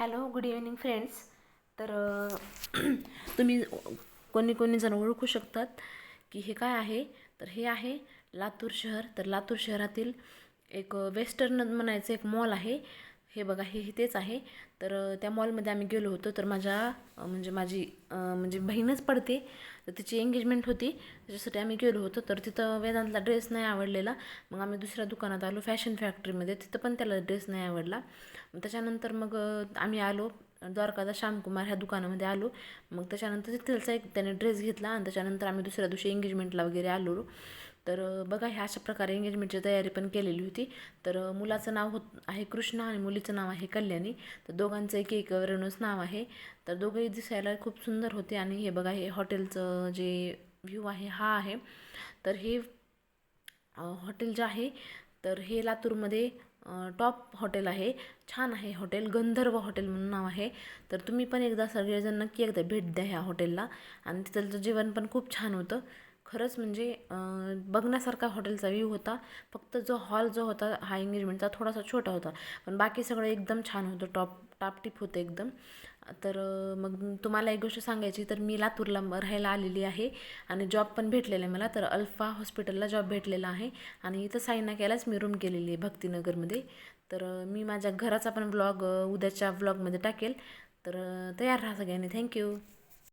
Hello good evening friends. तर तुम्ही कोणी कोणी जण ओळखू शकतात की हे काय आहे? तर हे आहे लातूर शहर. तर लातूर शहरातील एक वेस्टर्न म्हणायचं एक मॉल आहे. हे बघा हे हे तेच आहे. तर त्या मॉलमध्ये आम्ही गेलो होतो. तर माझ्या म्हणजे माझी म्हणजे बहीणच पडते. तर तिची एंगेजमेंट होती. त्याच्यासाठी आम्ही गेलो होतो. तर तिथं वेदांतला ड्रेस नाही आवडलेला. मग आम्ही दुसऱ्या दुकानात आलो फॅशन फॅक्टरीमध्ये तिथं पण त्याला ड्रेस नाही आवडला. त्याच्यानंतर मग आम्ही आलो. द्वारकादा श्यामकुमार ह्या दुकानामध्ये आलो. मग त्याच्यानंतर तिथलचा एक त्याने ड्रेस घेतला आणि त्याच्यानंतर आम्ही दुसऱ्या दिवशी एंगेजमेंटला वगैरे आलो. तर बघा ह्या अशा प्रकारे एंगेजमेंटची तयारी पण केलेली होती. तर मुलाचं नाव होत आहे कृष्णा आणि मुलीचं नाव आहे कल्याणी. तर दोघांचं एक एक रेणूच नाव आहे. तर दोघंही दिसायला खूप सुंदर होते आणि हे बघा हे हॉटेलचं जे व्ह्यू आहे हा आहे. तर हे हॉटेल जे आहे तर हे लातूरमध्ये टॉप हॉटेल आहे. छान आहे हॉटेल. गंधर्व हॉटेल म्हणून नाव आहे. तर तुम्ही पण एकदा सगळेजण नक्की एकदा भेट द्या ह्या हॉटेलला. आणि तिथलं जेवण पण खूप छान होतं. खरंच म्हणजे बघण्यासारखा हॉटेलचा व्ह्यू होता. फक्त जो हॉल जो होता हा एंगेजमेंटचा थोडासा छोटा होता. पण बाकी सगळं एकदम छान होतं. टॉप टापटीप होतं एकदम. तर मग तुम्हाला एक गोष्ट सांगायची तर मी लातूरला राहायला आलेली आहे आणि जॉब पण भेटलेला आहे मला. तर अल्फा हॉस्पिटलला जॉब भेटलेला आहे आणि इथं साईना केलाच मी रूम केलेली आहे भक्तीनगरमध्ये. तर मी माझ्या घराचा पण ब्लॉग उद्याच्या ब्लॉगमध्ये टाकेल. तर तयार राहा सगळ्यांनी. थँक्यू